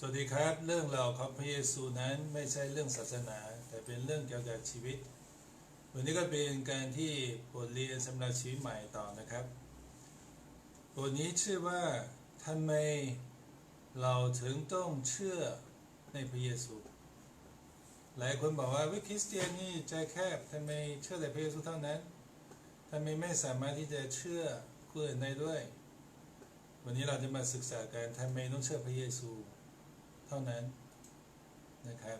สวัสดีครับ เรื่องราวของพระเยซูนั้นไม่ใช่เรื่องศาสนา แต่เป็นเรื่องเกี่ยวกับชีวิต วันนี้ก็เป็นการที่บทเรียนสำหรับชีวิตใหม่ต่อนะครับบทนี้ชื่อว่าทำไมเราถึงต้องเชื่อในพระเยซู หลายคนบอกว่าวิคริสเตียนนี่ใจแคบทำไมเชื่อแต่พระเยซูเท่านั้นทำไมไม่สามารถที่จะเชื่อผู้อื่นได้ด้วย วันนี้เราจะมาศึกษากันทำไมต้องเชื่อพระเยซู เท่านั้นนะครับ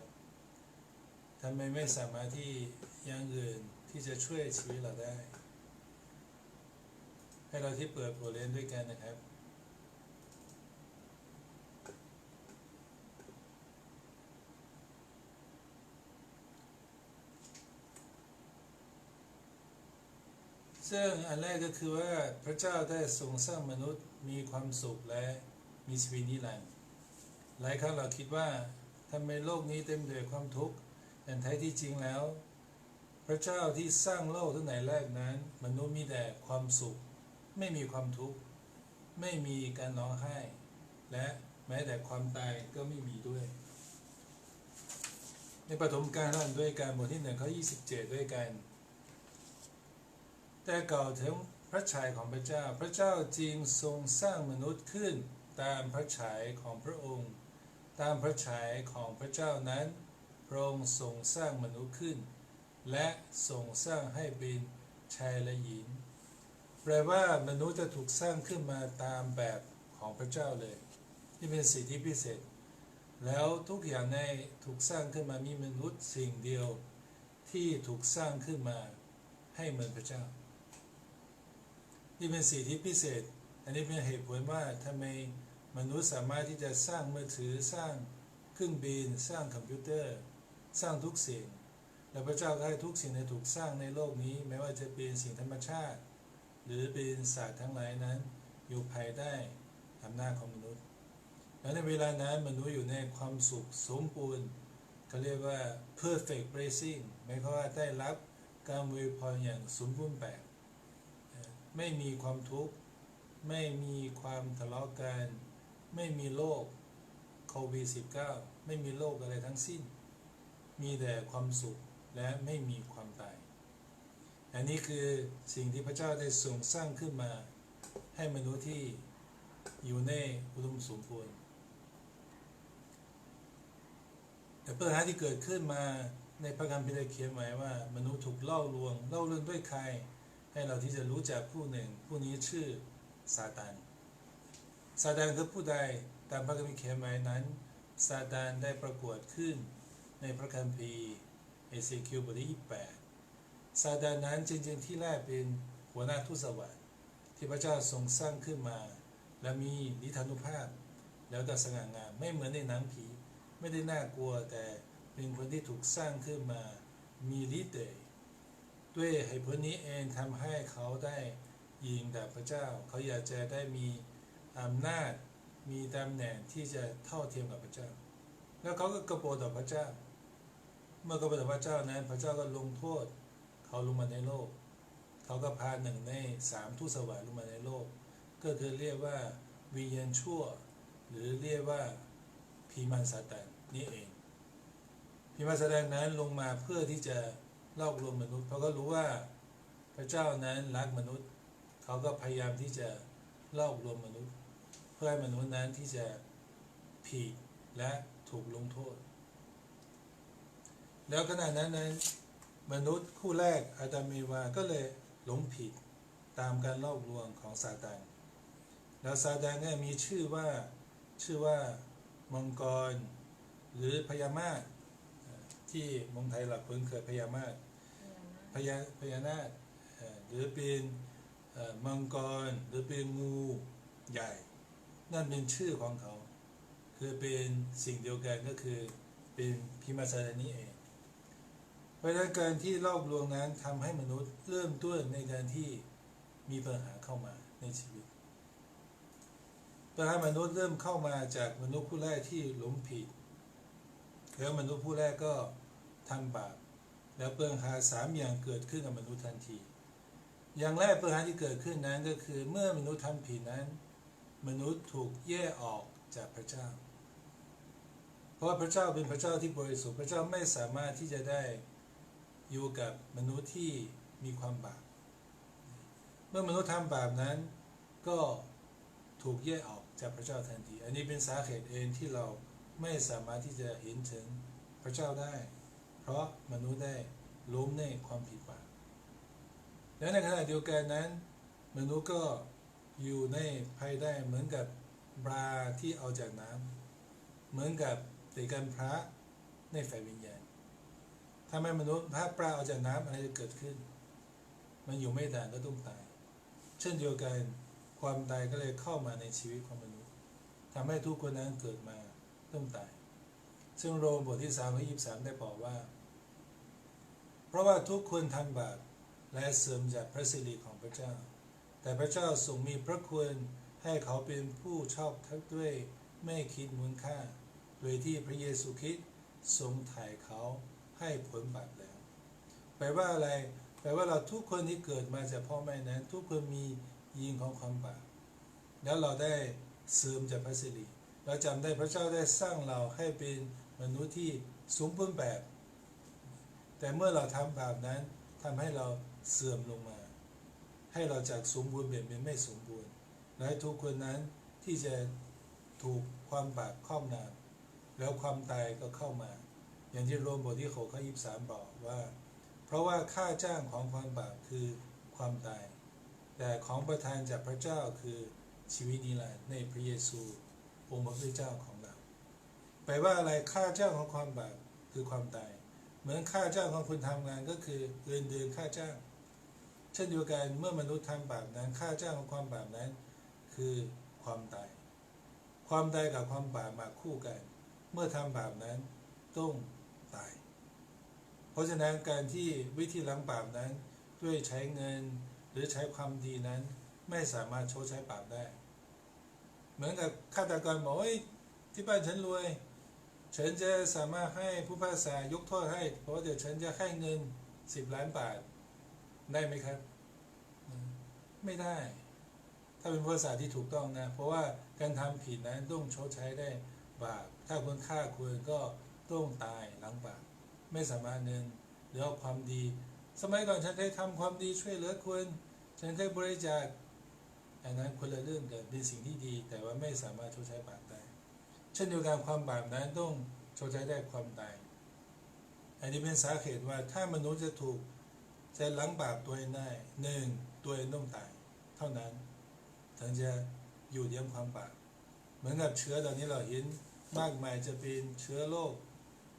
ทำไมไม่สามารถที่อยังอื่นที่จะช่วยชีวิตเราได้ ให้เราที่เปิดบทเรียนด้วยกันนะครับซึ่งอันแรกก็คือว่าพระเจ้าได้ทรงสร้างมนุษย์มีความสุขและมีชีวิตนิรันดร์ หลายครั้งเราคิดว่าทำไมโลกนี้เต็มด้วยความทุกข์แต่แท้ที่จริงแล้ว พระเจ้าที่สร้างโลกตั้งแต่แรกนั้น มนุษย์มีแต่ความสุข ไม่มีความทุกข์ ไม่มีการร้องไห้ และแม้แต่ความตายก็ไม่มีด้วย ในปฐมกาลอ่านด้วยการบทที่หนึ่งข้อ27ด้วยกัน แต่กล่าวถึงพระฉายของพระเจ้า พระเจ้าจริงทรงสร้างมนุษย์ขึ้นตามพระฉายของพระองค์ ตามพระฉายของพระเจ้านั้นพระองค์ทรงสร้างมนุษย์ขึ้น และทรงสร้างให้เป็นชายและหญิง แปลว่ามนุษย์จะถูกสร้างขึ้นมาตามแบบของพระเจ้าเลย นี่เป็นสิทธิพิเศษ แล้วทุกอย่างในถูกสร้างขึ้นมามีมนุษย์สิ่งเดียวที่ถูกสร้างขึ้นมาให้เหมือนพระเจ้า นี่เป็นสิทธิพิเศษ อันนี้เป็นเหตุผลว่าทำไม มนุษย์สามารถที่จะสร้างมือถือสร้างเครื่องบิน สร้างคอมพิวเตอร์ สร้างทุกสิ่ง และพระเจ้าก็ให้ทุกสิ่งในถูกสร้างในโลกนี้ แม้ว่าจะเป็นสิ่งธรรมชาติ หรือเป็นสัตว์ทั้งหลายนั้น อยู่ภายใต้อำนาจของมนุษย์ และในเวลานั้นมนุษย์อยู่ในความสุขสมบูรณ์เขาเรียกว่า perfect blessing หมายความว่าได้รับการอวยพรอย่างสมบูรณ์แบบ ไม่มีความทุกข์ ไม่มีความทะเลาะกัน ไม่มีโรคโควิด -19 ไม่มีโรคอะไรทั้งสิ้น มีแต่ความสุขและไม่มีความตาย อันนี้คือสิ่งที่พระเจ้าได้ทรงสร้างขึ้นมา ให้มนุษย์ที่อยู่ในอุดมสมบูรณ์แต่ปัญหาที่เกิดขึ้นมาในพระคัมภีร์ได้เขียนไว้ว่า มนุษย์ถูกล่อลวง เล่าเรื่องด้วยใคร ให้เราที่จะรู้จักผู้หนึ่ง ผู้นี้ชื่อซาตาน ซาตานคือผู้ใดตามพระคัมภีร์เขียนไว้นั้นซาตานได้ประกวดขึ้นในพระคัมภีร์เอเซคิวบทที่28ซาตานนั้นจริงๆที่แรกเป็นหัวหน้าทูตสวรรค์ที่พระเจ้าทรงสร้างขึ้นมา และมีนิทานุภาพ แล้วก็สง่างามไม่เหมือนในหนังผี ไม่ได้น่ากลัวแต่เป็นคนที่ถูกสร้างขึ้นมามีฤทธิ์เดชด้วยเหตุผลนี้เองทำให้เขาได้ยิงแต่พระเจ้า เขาอยากจะได้มี อำนาจมีตำแหน่งที่จะเท่าเทียมกับพระเจ้า แล้วเขาก็กระโปรต่อพระเจ้า เมื่อกระโปรต่อพระเจ้านั้น พระเจ้าก็ลงโทษ เขาลงมาในโลก เขาก็พาหนึ่งในสามทูตสวรรค์ลงมาในโลก ก็คือเรียกว่าวิญญาณชั่ว หรือเรียกว่าพีมันซาตานนี่เองพีมันซาตานนั้นลงมาเพื่อที่จะลอกลวงมนุษย์เพราะก็รู้ว่าพระเจ้านั้นรักมนุษย์ เขาก็พยายามที่จะลอกลวงมนุษย์ พื่อให้มนุษย์นั้นที่จะผิดและถูกลงโทษ แล้วขณะนั้นนั้น มนุษย์คู่แรกอาดัมเอวาก็เลยหลงผิดตามการลอลวงของซาตานแล้วซาตานเนี่ยมีชื่อว่าชื่อว่ามังกร หรือพญามาศที่มองไทยหลักพิ่งเคยพญามาศพญาพญานาคหรือเป็นมังกรหรือเป็นงูใหญ่ นั่นเป็นชื่อของเขา คือเป็นสิ่งเดียวกันก็คือเป็นพิมาสารนี้เอง เพราะฉะนั้นการที่ลอกลวงนั้นทำให้มนุษย์เริ่มต้นในการที่มีปัญหาเข้ามาในชีวิตปัญหามนุษย์เริ่มเข้ามาจากมนุษย์ผู้แรกที่หลงผิด แล้วมนุษย์ผู้แรกก็ทำบาปแล้วปัญหาสามอย่างเกิดขึ้นกับมนุษย์ทันที อย่างแรกปัญหาที่เกิดขึ้นนั้นก็คือเมื่อมนุษย์ทำผิดนั้น มนุษย์ถูกแยกออกจากพระเจ้า เพราะพระเจ้าเป็นพระเจ้าที่บริสุทธิ์พระเจ้าไม่สามารถที่จะได้อยู่กับมนุษย์ที่มีความบาป เมื่อมนุษย์ทำบาปนั้น ก็ถูกแยกออกจากพระเจ้าทันที อันนี้เป็นสาเหตุเองที่เราไม่สามารถที่จะเห็นถึงพระเจ้าได้ เพราะมนุษย์ได้ล้มในความผิดบาป และในขณะเดียวกันนั้น มนุษย์ก็ อยู่ในภายได้เหมือนกับปลาที่เอาจากน้ำเหมือนกับเด็กกันพระในฝ่ายวิญญาณถ้าไม่มนุษย์ถ้าปลาเอาจากน้ำอะไรจะเกิดขึ้น มันอยู่ไม่ได้ก็ต้องตาย เช่นเดียวกันความตายก็เลยเข้ามาในชีวิตของมนุษย์ทำให้ทุกคนนั้นเกิดมาต้องตาย ซึ่งโรมบทที่สามข้อยี่สามได้บอกว่า เพราะว่าทุกคนทำบาปและเสื่อมจากพระสิริของพระเจ้า แต่พระเจ้าทรงมีพระคุณให้เขาเป็นผู้ชอบทักด้วยไม่คิดมูลค่า โดยที่พระเยซูคริสต์ทรงถ่ายเขาให้ผลบาปแล้ว แปลว่าอะไรแปลว่าเราทุกคนที่เกิดมาจากพ่อแม่นั้น ทุกคนมียีนของความบาปแล้วเราได้เสื่อมจากพระสิริเราจำได้พระเจ้าได้สร้างเราให้เป็นมนุษย์ที่สมบูรณ์แบบ แต่เมื่อเราทำบาปนั้นทำให้เราเสื่อมลงมา ให้เราจากสมบูรณ์เปลี่ยนเป็นไม่สมบูรณ์และทุกคนนั้นที่จะถูกความบาปครอบงำแล้วความตายก็เข้ามา อย่างที่โรมบทที่หกข้อยีสามบอกว่า เพราะว่าค่าจ้างของความบาปคือความตาย แต่ของประทานจากพระเจ้าคือชีวิตนิรันดร์ในพระเยซูองค์พระผู้เจ้าของเราแปลว่าอะไรค่าจ้างของความบาปคือความตาย เหมือนค่าจ้างของคุณทำงานก็คือเงินเดือนค่าจ้าง เช่นเดียวกันเมื่อมนุษย์ทำบาปนั้นค่าจ้างของความบาปนั้น คือความตาย ความตายกับความบาปมาคู่กัน เมื่อทำบาปนั้นต้องตาย เพราะฉะนั้นการที่วิธีล้างบาปนั้นด้วยใช้เงินหรือใช้ความดีนั้นไม่สามารถชดใช้บาปได้ เหมือนกับฆาตกรบอกว่าที่บ้านฉันรวย ฉันจะสามารถให้ผู้พิพากษายกโทษให้ เพราะเดี๋ยวฉันจะให้เงินสิบล้านบาท ได้ไหมครับ ไม่ได้ ถ้าเป็นภาษาที่ถูกต้องนะ เพราะว่าการทำผิดนั้นต้องชดใช้ได้บาปถ้าคนฆ่าคุณก็ต้องตายหลังบาปไม่สามารถเงินหรือเอาความดี สมัยก่อนฉันเคยทำความดีช่วยเหลือคนฉันเคยบริจาคอันนั้นคนละเรื่องกันเป็นสิ่งที่ดี แต่ว่าไม่สามารถชดใช้บาปได้เช่นเดียวกันความบาปนั้นต้องชดใช้ได้ความตายอันนี้เป็นสาเหตุว่าถ้ามนุษย์จะถูก จะล้างบาปตัวเองได้หนึ่งตัวเองต้องตายเท่านั้นถึงจะอยู่เยี่ยมความบาปเหมือนกับเชื้อตอนนี้เราเห็นมากมายจะเป็นเชื้อโรค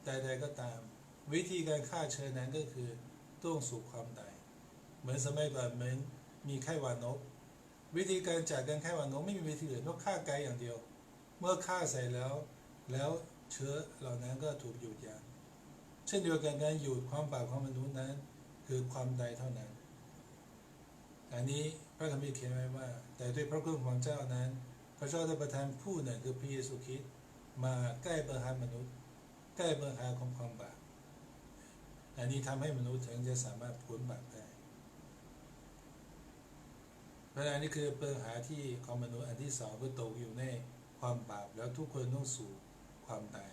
ใดๆก็ตาม วิธีการฆ่าเชื้อนั้นก็คือต้องสู่ความตายเหมือนสมัยก่อนเหมือนมีไข้หวัดนก วิธีการจัดการไข้หวัดนกไม่มีวิธีอื่นนอกฆ่าไกลอย่างเดียว เมื่อฆ่าใส่แล้ว แล้วเชื้อเหล่านั้นก็ถูกหยุดยั้งเช่นเดียวกันการหยุดความบาปของมนุษย์นั้น คือความตายเท่านั้นอันนี้พระคัมภีร์เขียนไว้ว่า แต่ด้วยพระคุณของเจ้านั้น พระเจ้าได้ประทานผู้หนึ่งคือพระเยซูคริสต์มาใกล้เบอร์หามนุษย์ ใกล้เบอร์หาของความบาปอันนี้ทำให้มนุษย์ถึงจะสามารถพ้นบาปได้เพราะฉะนั้นนี่คือปัญหาที่ของมนุษย์อันที่สองก็ตกอยู่ในความบาปแล้วทุกคนต้องสู่ความตาย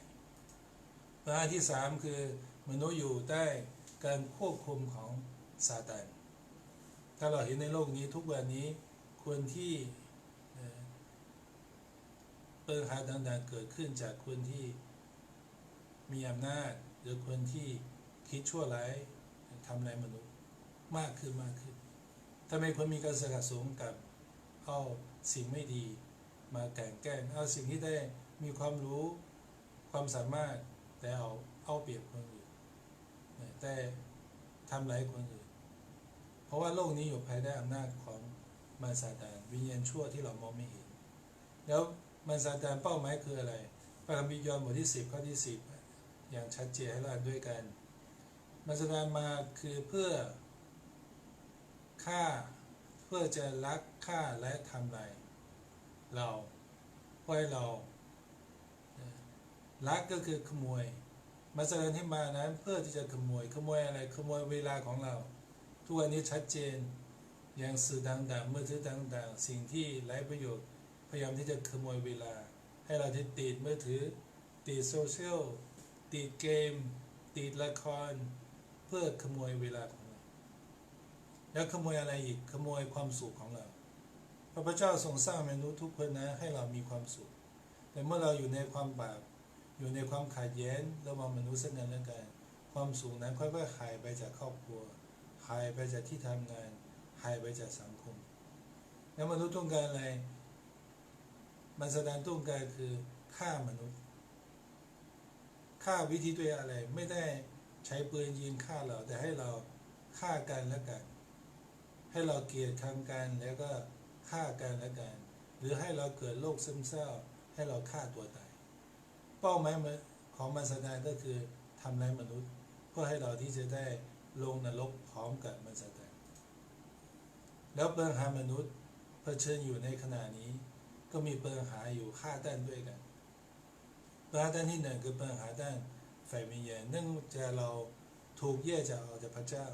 ปัญหาที่สามคือมนุษย์อยู่ใต้ การควบคุมของซาตานถ้าเราเห็นในโลกนี้ทุกวันนี้คนที่ปัญหาต่างๆเกิดขึ้นจากคนที่มีอำนาจ หรือคนที่คิดชั่วร้ายทำร้ายมนุษย์มากขึ้นมากขึ้นทำไมคนมีการสะสมกับเอาสิ่งไม่ดีมาแกงแกล้งเอาสิ่งที่ได้มีความรู้ความสามารถแต่เอาเอาเปรียบคนอื่น แต่ทำร้ายคนอื่น เพราะว่าโลกนี้อยู่ภายใต้อำนาจของมารซาตานวิญญาณชั่วที่เรามองไม่เห็น แล้วมารซาตานเป้าหมายคืออะไรพระคัมภีร์ยอห์นบทที่สิบข้อที่สิบอย่างชัดเจนให้เราด้วยกันมารซาตานมาคือเพื่อฆ่าเพื่อจะลักฆ่าและทำลายเราเพื่อให้เราลักก็คือขโมย มาแสดงที่มานั้นเพื่อที่จะขโมยขโมยอะไรขโมยเวลาของเรา ทุกวันนี้ชัดเจนอย่างสื่อต่างๆมือถือต่างๆ สิ่งที่ไร้ประโยชน์พยายามที่จะขโมยเวลา ให้เราที่ติดมือถือ ติดโซเชียลติดเกม ติดละคร เพื่อขโมยเวลาของเราแล้วขโมยอะไรอีกขโมยความสุขของเราพระพุทธเจ้าทรงสร้างมนุษย์ทุกคนนะให้เรามีความสุข แต่เมื่อเราอยู่ในความบาป อยู่ในความขัดแย้งระหว่างมนุษย์ซึ่งกันและกัน ความสุขนั้นค่อยๆหายไปจากครอบครัว หายไปจากที่ทำงาน หายไปจากสังคม แล้วมนุษย์ต้องการอะไร มันแสดงต้องการคือฆ่ามนุษย์ฆ่าวิธีด้วยอะไรไม่ได้ใช้ปืนยิงฆ่าเราแต่ให้เราฆ่ากันและกัน ให้เราเกลียดชังกันแล้วก็ฆ่ากันและกัน หรือให้เราเกิดโรคซึมเศร้าให้เราฆ่าตัวตาย เป้าหมายของมันแสดงก็คือทำร้ายมนุษย์ เพื่อให้เราที่จะได้ลงนรกพร้อมกับมันแสดงแล้วปัญหามนุษย์เผชิญอยู่ในขณะนี้ ก็มีปัญหาอยู่ห้าด้านด้วยกันปัญหาด้านที่หนึ่งคือปัญหาด้านฝ่ายวิญญาณเนื่องจากเราถูกแยกจากออกจากพระเจ้า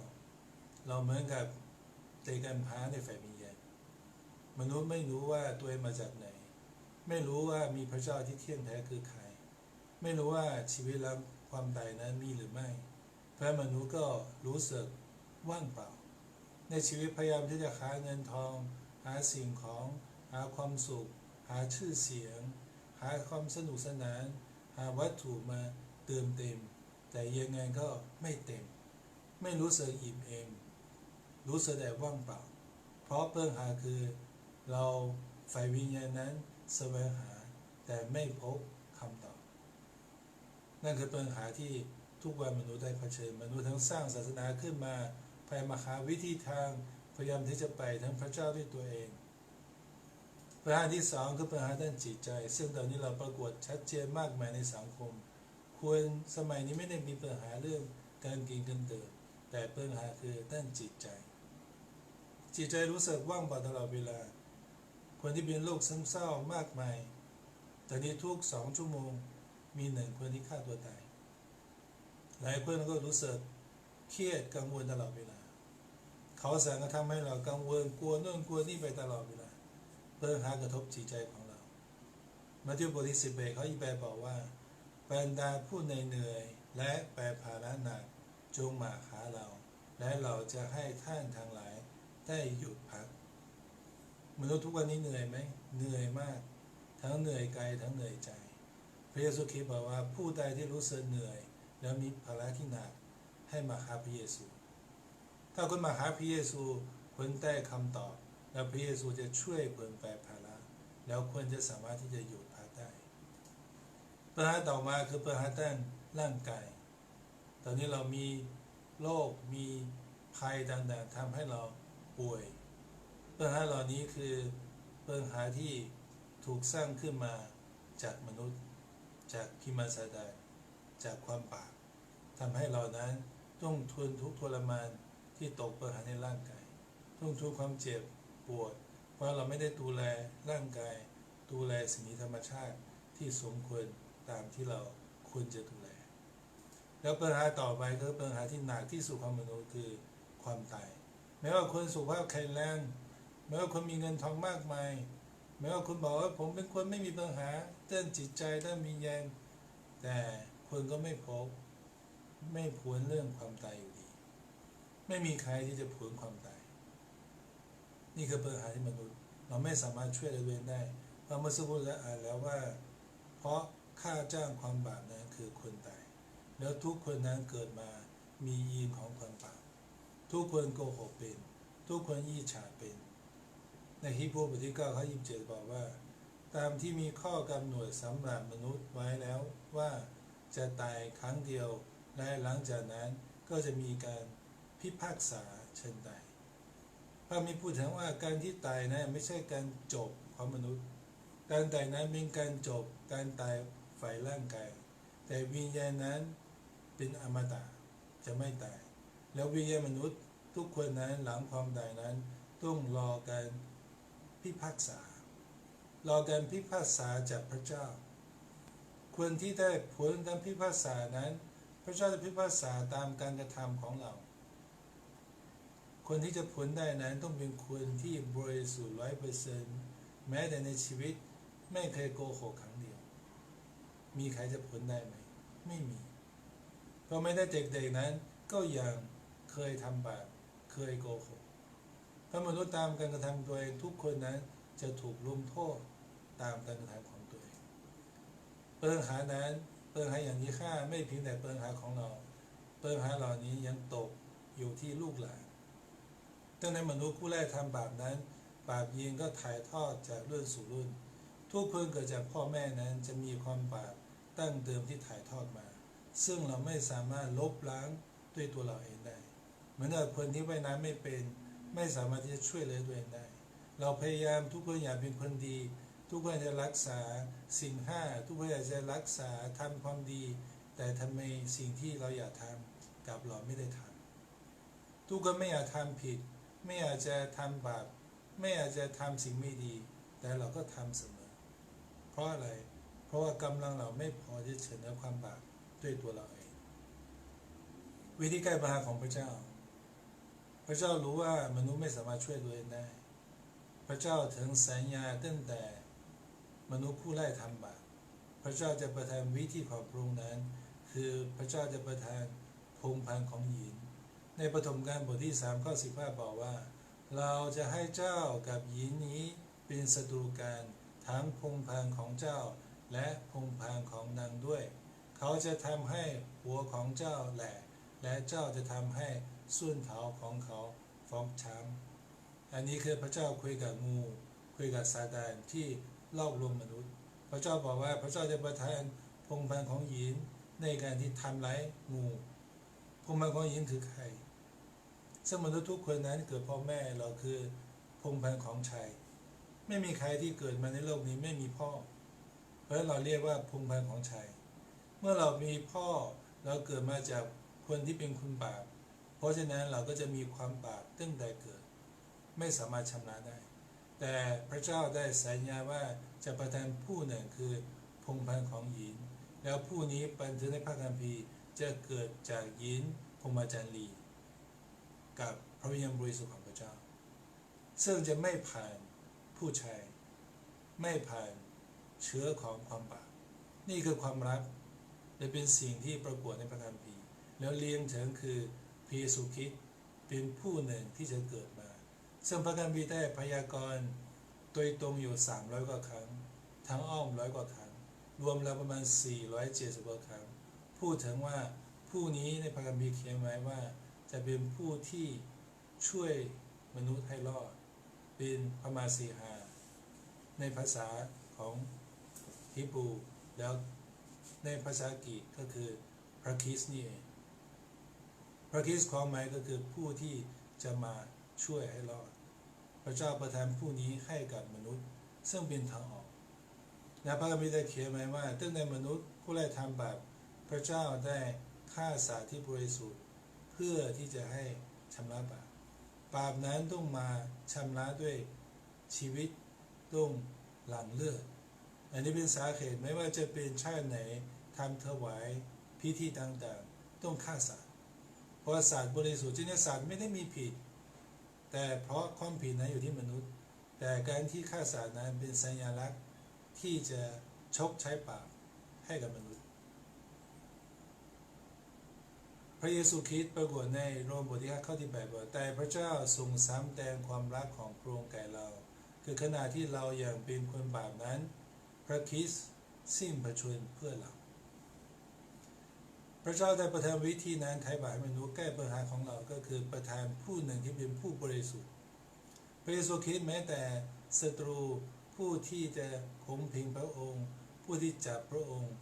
เราเหมือนกับเตะกันพาในฝ่ายวิญญาณมนุษย์ไม่รู้ว่าตัวเองมาจากไหน ไม่รู้ว่ามีพระเจ้าที่เที่ยงแท้คือใคร ไม่รู้ว่าชีวิตและความตายนั้นมีหรือไม่ พระมนุษย์ก็รู้สึกว่างเปล่า ในชีวิตพยายามที่จะหาเงินทอง หาสิ่งของ หาความสุข หาชื่อเสียง หาความสนุกสนาน หาวัตถุมาเติมเต็ม แต่ยังไงก็ไม่เต็ม ไม่รู้สึกอิ่มเอมรู้สึกแต่ว่างเปล่า เพราะเปิ้งหาคือเราฝ่ายวิญญาณนั้นแสวงหาแต่ไม่พบ นั่นคือปัญหาที่ทุกวันมนุษย์ได้เผชิญมนุษย์ทั้งสร้างศาสนาขึ้นมาพยายามหาวิธีทางพยายามที่จะไปทั้งพระเจ้าด้วยตัวเอง ปัญหาที่สองคือปัญหาด้านจิตใจ ซึ่งตอนนี้เราปรากฏชัดเจนมากมายในสังคม ควรสมัยนี้ไม่ได้มีปัญหาเรื่องการกินกันเติมแต่ปัญหาคือด้านจิตใจ จิตใจรู้สึกว่างเปล่าตลอดเวลาคนที่เป็นโรคซึมเศร้ามากมายตอนนี้ทุกสองชั่วโมง มีหนึ่งคนที่ฆ่าตัวตาย หลายคนก็รู้สึกเครียดกังวลตลอดเวลา เขาสั่งก็ทำให้เรากังวลกลัวโน่นกลัวนี่ไปตลอดเวลา เพื่อหากระทบจิตใจของเรา มาที่บทที่สิบเอ็ดเขาอีแปลบอกว่าบรรดาผู้เหนื่อยและแปรภาระหนักจงมาหาเรา และเราจะให้ท่านทางหลายได้หยุดพักมนุษย์ทุกวันนี้เหนื่อยไหมเหนื่อยมาก ทั้งเหนื่อยกายทั้งเหนื่อยใจ พระเยซูคริสต์บอกว่าผู้ใดที่รู้สึกเหนื่อย แล้วมีภาระที่หนักให้มาหาพระเยซู ถ้าคนมาหาพระเยซูคนได้คำตอบ แล้วพระเยซูจะช่วยคนแปลภาระแล้วคนจะสามารถที่จะหยุดพักได้ปัญหาต่อมาคือปัญหาด้านร่างกาย ตอนนี้เรามีโรคมีภัยต่างๆทำให้เราป่วยปัญหาเหล่านี้คือปัญหาที่ถูกสร้างขึ้นมาจากมนุษย์ จากพิมาสดาจากความบาปทำให้เรานั้นต้องทนทุกข์ทรมานที่ตกปัญหาในร่างกาย ต้องทุกข์ความเจ็บปวด เพราะเราไม่ได้ดูแลร่างกาย ดูแลสิ่งธรรมชาติที่สมควรตามที่เราควรจะดูแล แล้วปัญหาต่อไปคือปัญหาที่หนักที่สุดของมนุษย์คือความตาย แม้ว่าคนสุขภาพแข็งแรง แม้ว่าคนมีเงินทองมากมาย แม้ว่าคุณบอกว่าผมเป็นคนไม่มีปัญหา ด้านจิตใจด้านมีแยงแต่คนก็ไม่พบไม่ผวนเรื่องความตายอยู่ดี ไม่มีใครที่จะผวนความตาย นี่คือปัญหาที่มนุษย์เราไม่สามารถช่วยตัวเองได้เพราะเมื่อสักครู่แล้วอ่านแล้วว่า เพราะค่าจ้างความบาปนั้นคือคนตาย แล้วทุกคนนั้นเกิดมามียีนของความบาปทุกคนโกหกเป็น ทุกคนยี่ฉาเป็น ในฮีบรูบทที่เก้าข้อยี่สิบเจ็ดบอกว่า ตามที่มีข้อกำหนดสำหรับมนุษย์ไว้แล้วว่าจะตายครั้งเดียว และหลังจากนั้นก็จะมีการพิพากษาเช่นใดพระมีพูดถึงว่าการที่ตายนะไม่ใช่การจบของมนุษย์ การตายนั้นเป็นการจบการตายฝ่ายร่างกาย แต่วิญญาณนั้นเป็นอมตะจะไม่ตาย แล้ววิญญาณมนุษย์ทุกคนนั้นหลังความตายนั้นต้องรอการพิพากษา รอการพิพากษาจากพระเจ้า คนที่ได้ผลการพิพากษานั้น พระเจ้าจะพิพากษาตามการกระทำของเรา คนที่จะผลได้นั้นต้องเป็นคนที่บริสุทธิ์ร้อยเปอร์เซนต์แม้แต่ในชีวิตไม่เคยโกหกครั้งเดียว มีใครจะพ้นได้ไหม ไม่มี เพราะไม่ได้เด็กๆนั้นก็ยังเคยทำบาปเคยโกหกพราะมนุษย์ตามการกระทำตัวเองทุกคนนั้นจะถูกลงโทษ ตามการกระทำของตัวเองปัญหานั้นปัญหาอย่างนี้ค่าไม่เพียงแต่ปัญหาของเราปัญหาเหล่านี้ยังตกอยู่ที่ลูกหลานตั้งแต่มนุษย์ผู้แรกทำบาปนั้น บาปยิงก็ถ่ายทอดจากรุ่นสู่รุ่น ทุกคนเกิดจากพ่อแม่นั้นจะมีความบาปตั้งเดิมที่ถ่ายทอดมา ซึ่งเราไม่สามารถลบล้างด้วยตัวเราเองได้เหมือนกับคนที่ว่ายน้ำไม่เป็น ไม่สามารถที่จะช่วยเหลือตัวเองได้ เราพยายามทุกคนอยากเป็นคนดี ทุกคนจะรักษาสิ่งห้าทุกคนอยากจะรักษาทำความดี แต่ทำไมสิ่งที่เราอยากทำกับเราไม่ได้ทำทุกคนไม่อยากทำผิด ไม่อยากจะทำบาปไม่อยากจะทำสิ่งไม่ดี แต่เราก็ทำเสมอ เพราะอะไร เพราะว่ากำลังเราไม่พอที่จะชนะความบาปด้วยตัวเราเองวิธีแก้ปัญหาของพระเจ้า พระเจ้ารู้ว่ามนุษย์ไม่สามารถช่วยตัวเองได้ พระเจ้าถึงสัญญาตั้งแต่ มนุษย์ผู้ไล่ทำบาปพระเจ้าจะประทานวิธีของพระองค์นั้น คือพระเจ้าจะประทานพงพันของหญิง ในปฐมกาลบทที่3ข้อ15บอกว่า เราจะให้เจ้ากับหญิงนี้เป็นศัตรูกันทั้งพงพันของเจ้า และพงพันของนางด้วย เขาจะทำให้หัวของเจ้าแหลกและเจ้าจะทำให้ส้นเท้าของเขาฟอกช้ำอันนี้คือพระเจ้าคุยกับงู คุยกับซาตานที่ ลอบลวงมนุษย์ พระเจ้าบอกว่าพระเจ้าจะประทานพงพันของหญิงในการที่ทำร้ายงูพงพันของหญิงคือใครซึ่งมนุษย์ทุกคนนั้นเกิดพ่อแม่เราคือพงพันของชายไม่มีใครที่เกิดมาในโลกนี้ไม่มีพ่อ เพราะเราเรียกว่าพงพันของชายเมื่อเรามีพ่อเราเกิดมาจากคนที่เป็นคนบาป เพราะฉะนั้นเราก็จะมีความบาปตั้งแต่เกิด ไม่สามารถชำระได้ แต่พระเจ้าได้สัญญาว่าจะประทานผู้หนึ่งคือพงพันธ์ของหญิง แล้วผู้นี้บันทึกในพระคัมภีร์จะเกิดจากหญิงพรหมารย์ลีกับพระวิญญาณบริสุทธิ์ของพระเจ้า ซึ่งจะไม่ผ่านผู้ชาย ไม่ผ่านเชื้อของความบาปนี่คือความรักและเป็นสิ่งที่ปรากฏในพระคัมภีร์แล้วเลี้ยงถึงคือพระเยซูคริสต์เป็นผู้หนึ่งที่จะเกิด ซึ่งพระคัมภีร์ได้พยากรณ์โดยตรงอยู่ 300 กว่าครั้ง ทั้งอ้อมร้อยกว่าครั้ง รวมแล้วประมาณ 470 กว่าครั้ง พูดถึงว่าผู้นี้ในพระคัมภีร์เขียนไว้ว่า จะเป็นผู้ที่ช่วยมนุษย์ให้รอด เป็นพระมาสีหา ในภาษาของฮิบูแล้วในภาษาอังกฤษก็คือพระคิสต์นี่เองพระคิสความหมายก็คือผู้ที่จะมาช่วยให้รอด พระเจ้าประทานผู้นี้ให้กับมนุษย์ ซึ่งเป็นทางออกในพระคัมภีร์ได้เขียนไว้ว่าตั้งแต่มนุษย์ผู้แรกทำบาปพระเจ้าได้ฆ่าสัตว์ที่บริสุทธิ์เพื่อที่จะให้ชำระบาปบาปนั้นต้องมาชำระด้วยชีวิตต้องหลั่งเลือดอันนี้เป็นสาเหตุไม่ว่าจะเป็นชาติไหนทำถวายพิธีต่างๆ ต้องฆ่าสัตว์เพราะสัตว์บริสุทธิ์จริงๆสัตว์ไม่ได้มีผิด แต่เพราะความผิดนั้นอยู่ที่มนุษย์ แต่การที่ฆ่าสัตว์นั้นเป็นสัญลักษณ์ที่จะชกใช้ปากให้กับมนุษย์ พระเยซูคริสต์ปรากฏในโรมบทที่5ข้อที่8บอกแต่พระเจ้าทรงสำแดงความรักของพระองค์แก่เรา คือขณะที่เราอย่างเป็นคนบาปนั้น พระคริสต์สิ้นพระชนม์เพื่อเรา พระเจ้าได้ประทานวิธีนั้นไถ่บาปให้มนุษย์แก้ปัญหาของเราก็คือประทานผู้หนึ่งที่เป็นผู้บริสุทธิ์พระเยซูคริสต์แม้แต่ศัตรูผู้ที่จะข่มพิงพระองค์ ผู้ที่จับพระองค์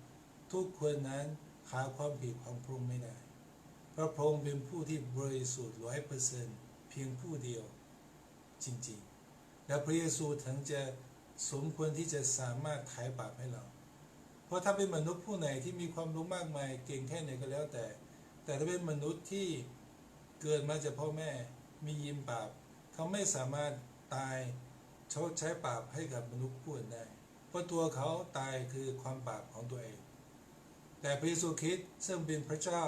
ทุกคนนั้นหาความผิดของพระองค์ไม่ได้ พระพระองค์เป็นผู้ที่บริสุทธิ์ร้อยเปอร์เซนต์เพียงผู้เดียวจริงๆ และพระเยซูถึงจะสมควรที่จะสามารถไถ่บาปให้เรา ราะถ้าเป็นมนุษย์ผู้ไหนที่มีความรู้มากมายเก่งแค่ไหนก็แล้วแต่ แต่ถ้าเป็นมนุษย์ที่เกิดมาจากพ่อแม่มียินบาปเขาไม่สามารถตายชดใช้บาปให้กับมนุษย์ผู้อื่นได้ เพราะตัวเขาตายคือความบาปของตัวเอง แต่พระเยซูคริสต์ซึ่งเป็นพระเจ้า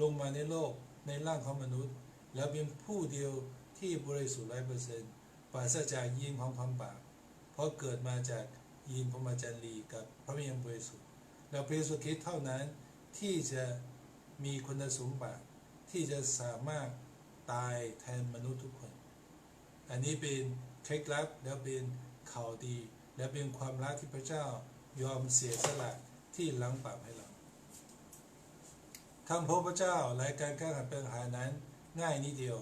ลงมาในโลกในร่างของมนุษย์ แล้วเป็นผู้เดียวที่บริสุทธิ์ร้อยเปอร์เซ็นต์ปราศจากยีนของความบาปเพราะเกิดมาจาก ยีนพรหมจรรย์ลีกับพระวิญญาณบริสุทธิ์แล้วพระเยซูคริสต์เท่านั้นที่จะมีคุณสมบัติที่จะสามารถตายแทนมนุษย์ทุกคน อันนี้เป็นเคล็ดลับและเป็นข่าวดี และเป็นความรักที่พระเจ้ายอมเสียสละที่หลังบาปให้เราทำพบพระเจ้าและการแก้ไขปัญหานั้นง่ายนิดเดียว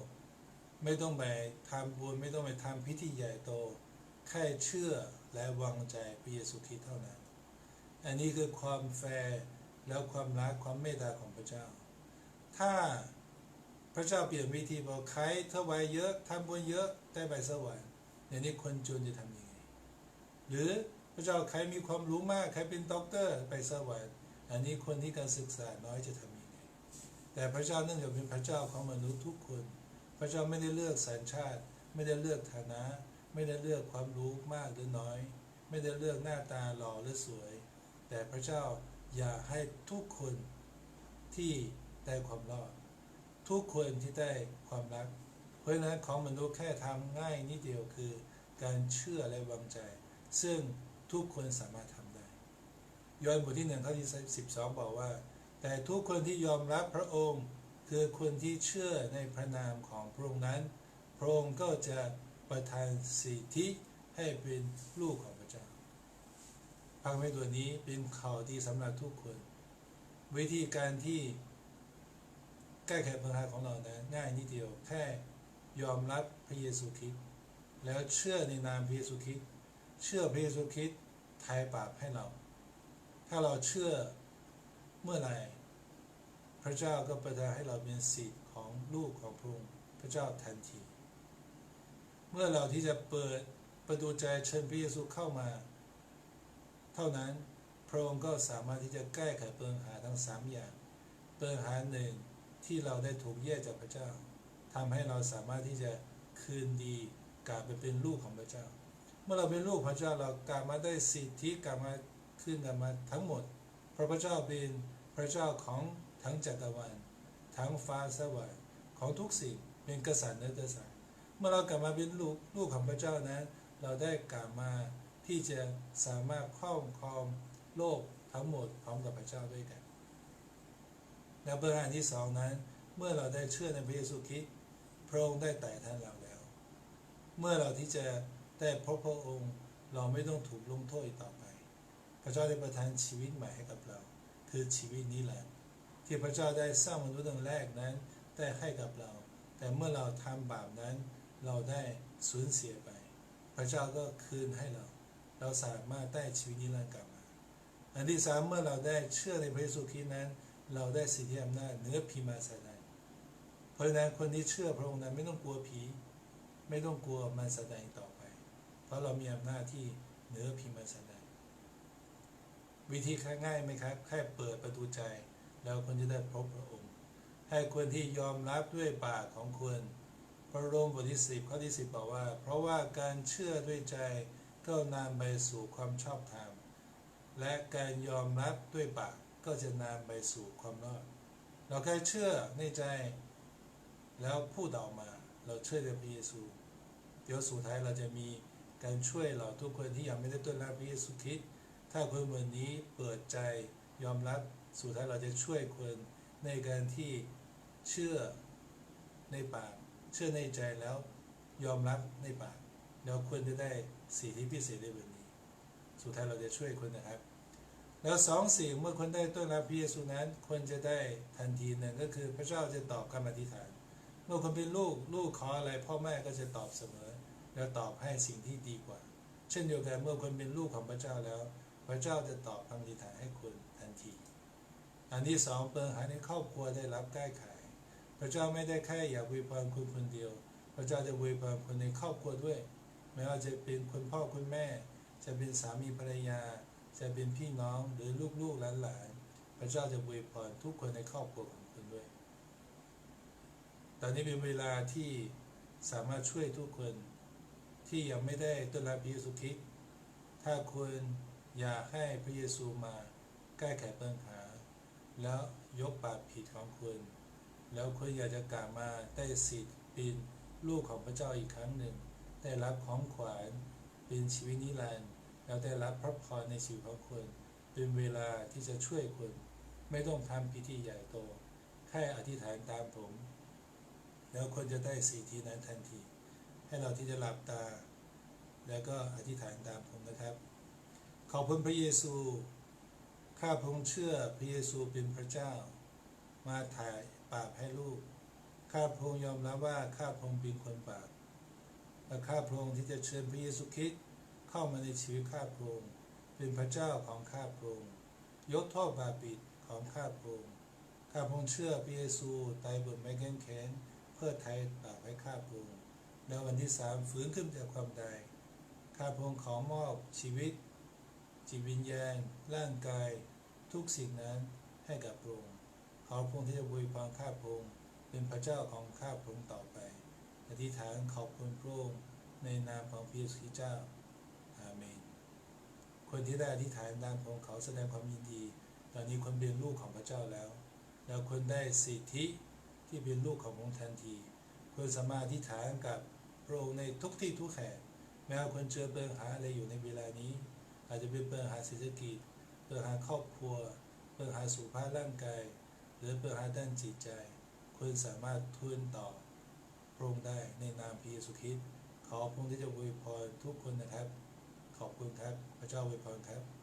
ไม่ต้องไปทำบุญไม่ต้องไปทำพิธีใหญ่โต แค่เชื่อ และวางใจพระเยซูคริสต์เท่านั้น อันนี้คือความแฟร์แล้วความรักความเมตตาของพระเจ้า ถ้าพระเจ้าเปลี่ยนวิธีบอกใครถวายเยอะทำบุญเยอะได้ไปสวรรค์อย่างนี้คนจนจะทำยังไง หรือพระเจ้าใครมีความรู้มากใครเป็นด็อกเตอร์ไปสวรรค์อันนี้คนที่การศึกษาน้อยจะทำยังไง แต่พระเจ้าเนื่องจากเป็นพระเจ้าของมนุษย์ทุกคน พระเจ้าไม่ได้เลือกสัญชาติ ไม่ได้เลือกฐานะ ไม่ได้เลือกความรู้มากหรือน้อย ไม่ได้เลือกหน้าตาหล่อหรือสวย แต่พระเจ้าอยากให้ทุกคนที่ได้ความรอด ทุกคนที่ได้ความรัก เพราะฉะนั้นของมนุษย์แค่ทำง่ายนิดเดียวคือ การเชื่อและวางใจ ซึ่งทุกคนสามารถทำได้ ยอห์นบทที่หนึ่งข้อที่สิบสองบอกว่า แต่ทุกคนที่ยอมรับพระองค์ คือคนที่เชื่อในพระนามของพระองค์นั้น พระองค์ก็จะ ประทานสิทธิให้เป็นลูกของพระเจ้าพังไว้ตัวนี้เป็นข่าวดีสำหรับทุกคน วิธีการที่แก้ไขปัญหาของเรานั้นง่ายนิดเดียวแค่ยอมรับพระเยซูคริสต์แล้วเชื่อในนามพระเยซูคริสต์เชื่อพระเยซูคริสต์ไถ่บาปให้เรา ถ้าเราเชื่อเมื่อไหร่พระเจ้าก็ประทานให้เราเป็นสิทธิ์ของลูกของพระองค์พระเจ้าทันที มื่อเราที่จะเปิดประตูใจเชิญพระเยซูเข้ามา เท่านั้นพระองค์ก็สามารถที่จะแก้ไขปัญหาทั้งสามอย่างปัญหาหนึ่งที่เราได้ถูกแยกจากพระเจ้าทำให้เราสามารถที่จะคืนดีกลับไปเป็นลูกของพระเจ้า เมื่อเราเป็นลูกพระเจ้าเรากลับมาได้สิทธิกลับมาขึ้นกลับมาทั้งหมด เพราะพระเจ้าเป็นพระเจ้าของทั้งจักรวาลทั้งฟ้าสวรรค์ของทุกสิ่งเป็นกษัตริย์เนื้อกษัตริย์ เมื่อเรากลับมาเป็นลูกลูกของพระเจ้านั้นเราได้กลับมาที่จะสามารถครอบครองโลกทั้งหมดพร้อมกับพระเจ้าด้วยกัน และประการที่สองนั้น เมื่อเราได้เชื่อในพระเยซูคริสต์พระองค์ได้ไต่แทนเราแล้ว เมื่อเราที่จะได้พบพระองค์เราไม่ต้องถูกลงโทษอีกต่อไป พระเจ้าได้ประทานชีวิตใหม่ให้กับเรา คือชีวิตนี้แหละที่พระเจ้าได้สร้างมนุษย์ตั้งแรกนั้นได้ให้กับเรา แต่เมื่อเราทำบาปนั้น เราได้สูญเสียไป พระเจ้าก็คืนให้เรา เราสามารถได้ชีวิตนิรันดร์กลับมา อันที่สามเมื่อเราได้เชื่อในพระเยซูคริสต์นั้น เราได้สิทธิอำนาจเหนือพิมาสดานเพราะฉะนั้นคนที่เชื่อพระองค์นั้นไม่ต้องกลัวผี ไม่ต้องกลัวมารสดานต่อไป เพราะเรามีอำนาจที่เหนือพิมาสดานวิธีง่ายไหมครับ แค่เปิดประตูใจ แล้วคนจะได้พบพระองค์ ให้คนที่ยอมรับด้วยปากของคน ระโรมบทที่สิบข้อที่สิบบอกว่า เพราะว่าการเชื่อด้วยใจก็นำไปสู่ความชอบธรรม และการยอมรับด้วยปากก็จะนำไปสู่ความรอด เราแค่เชื่อในใจ แล้วพูดออกมา เราเชื่อในพระเยซู เดี๋ยวสุดท้ายเราจะมีการช่วยเราทุกคนที่ยังไม่ได้ต้อนรับพระเยซูคริสต์ถ้าคนเหมือนนี้เปิดใจยอมรับสุดท้ายเราจะช่วยคนในการที่เชื่อในปาก เชื่อในใจแล้วยอมรับในปากแล้วควรจะได้สิที่พิเศษในวันนี้ สุดท้ายเราจะช่วยคนนะครับ แล้วสองสิ่งเมื่อคนได้ต้อนรับพระเยซูนั้นควรจะได้ทันทีหนึ่งก็คือพระเจ้าจะตอบคำอธิษฐาน เมื่อคนเป็นลูกลูกขออะไรพ่อแม่ก็จะตอบเสมอ แล้วตอบให้สิ่งที่ดีกว่า เช่นเดียวกันเมื่อคนเป็นลูกของพระเจ้าแล้ว พระเจ้าจะตอบคำอธิษฐานให้คุณทันที อันที่สองเปิดหาในครอบครัวได้รับแก้ไข พระเจ้าไม่ได้แค่อยากวิพากคุณคนเดียว พระเจ้าจะวิพากคนในครอบครัวด้วย ไม่ว่าจะเป็นคุณพ่อคุณแม่ จะเป็นสามีภรรยา จะเป็นพี่น้องหรือลูกๆหลานๆ พระเจ้าจะอวยพรทุกคนในครอบครัวของคุณด้วย ตอนนี้เป็นเวลาที่สามารถช่วยทุกคนที่ยังไม่ได้ต้อนรับพระเยซูคริสต์ถ้าคุณอยากให้พระเยซูมาแก้ไขปัญหา แล้วยกบาปผิดของคุณ แล้วคุณอยากจะกลับมาได้สิทธิ์เป็นลูกของพระเจ้าอีกครั้งหนึ่ง ได้รับของขวัญเป็นชีวิตนิรันดร์แล้วได้รับพระพรในชีวิตของคุณเป็นเวลาที่จะช่วยคุณไม่ต้องทำพิธีใหญ่โต แค่อธิษฐานตามผม แล้วคนจะได้สิทธินั้นทันที ให้เราที่จะหลับตา แล้วก็อธิษฐานตามผมนะครับ ขอบคุณพระเยซู ข้าพงเชื่อพระเยซูเป็นพระเจ้า มาถ่าย บาปให้ลูก ข้าพระองค์ยอมรับว่าข้าพระองค์เป็นคนบาปและข้าพระองค์ที่จะเชิญพระเยซูคริสต์เข้ามาในชีวิตข้าพระองค์เป็นพระเจ้าของข้าพระองค์ยกโทษบาปปิดของข้าพระองค์ข้าพระองค์เชื่อพระเยซูตายบนไม้กางเขนเพื่อไถ่บาปให้ข้าพระองแล้ววันที่สามฟื้นขึ้นจากความตายข้าพระองค์ขอมอบชีวิต จิตวิญญาณ ร่างกาย ทุกสิ่งนั้นให้กับพระองค์ ขอพระองค์ที่จะอวยพรข้าพระองค์เป็นพระเจ้าของข้าพระองค์ต่อไป อธิษฐานขอบคุณพระองค์ในนามของพระเยซูคริสต์เจ้า อาเมน คนที่ได้อธิษฐานนามของเขาแสดงความยินดี ตอนนี้คนเป็นลูกของพระเจ้าแล้ว แล้วคนได้สิทธิที่เป็นลูกของพระองค์ทันที คนสามารถอธิษฐานกับพระองค์ในทุกที่ทุกแห่งแม้ว่าคนเจอปัญหาอะไรอยู่ในเวลานี้ อาจจะเป็นปัญหาเศรษฐกิจปัญหาครอบครัวปัญหาสุขภาพร่างกาย หรือปัญหาด้านจิตใจ คุณสามารถทูลต่อพระองค์ได้ในนามพระเยซูคริสต์ขอพระองค์ที่จะอวยพรทุกคนนะครับ ขอบคุณครับ พระเจ้าอวยพรครับ